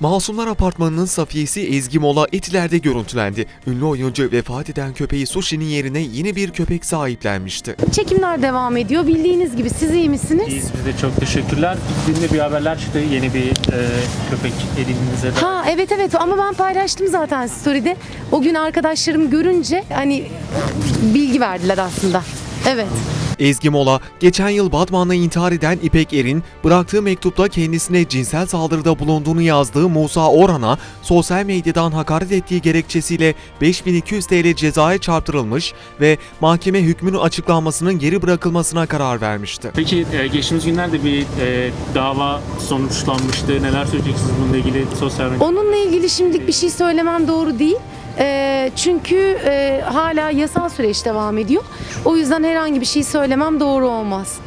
Masumlar Apartmanı'nın safiyesi Ezgi Mola Etiler'de görüntülendi. Ünlü oyuncu vefat eden köpeği Sushi'nin yerine yeni bir köpek sahiplenmişti. Çekimler devam ediyor. Bildiğiniz gibi siz iyi misiniz? İyiyiz biz de çok teşekkürler. Dün de bir haberler çıktı yeni bir e, köpek edindiğinize de. Ha evet evet ama ben paylaştım zaten story'de. O gün arkadaşlarım görünce hani bilgi verdiler aslında. Evet. Ezgi Mola, geçen yıl Batman'da intihar eden İpek Er'in bıraktığı mektupta kendisine cinsel saldırıda bulunduğunu yazdığı Musa Orhan'a sosyal medyadan hakaret ettiği gerekçesiyle 5200 TL cezaya çarptırılmış ve mahkeme hükmünün açıklanmasının geri bırakılmasına karar vermişti. Peki e, geçtiğimiz günlerde bir e, dava sonuçlanmıştı. Neler söyleyeceksiniz bununla ilgili sosyal medya? Onunla ilgili şimdilik bir şey söylemem doğru değil. Ee, çünkü e, hala yasal süreç devam ediyor. O yüzden herhangi bir şey söylemem doğru olmaz.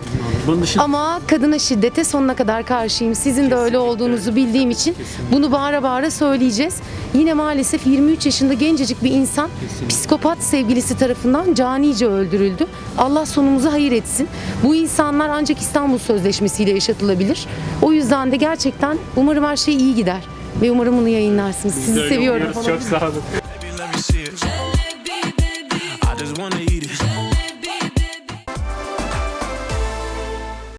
Bunun dışında Ama kadına şiddete sonuna kadar karşıyım. Sizin de öyle olduğunuzu bildiğim için bunu bağıra bağıra söyleyeceğiz. Yine maalesef 23 yaşında gencecik bir insan psikopat sevgilisi tarafından canice öldürüldü. Allah sonumuzu hayır etsin. Bu insanlar ancak İstanbul Sözleşmesi ile yaşatılabilir. O yüzden de gerçekten umarım her şey iyi gider. Ve umarım bunu yayınlarsınız. Sizi seviyorum. umuyoruz. Çok sağ olun. let me see it.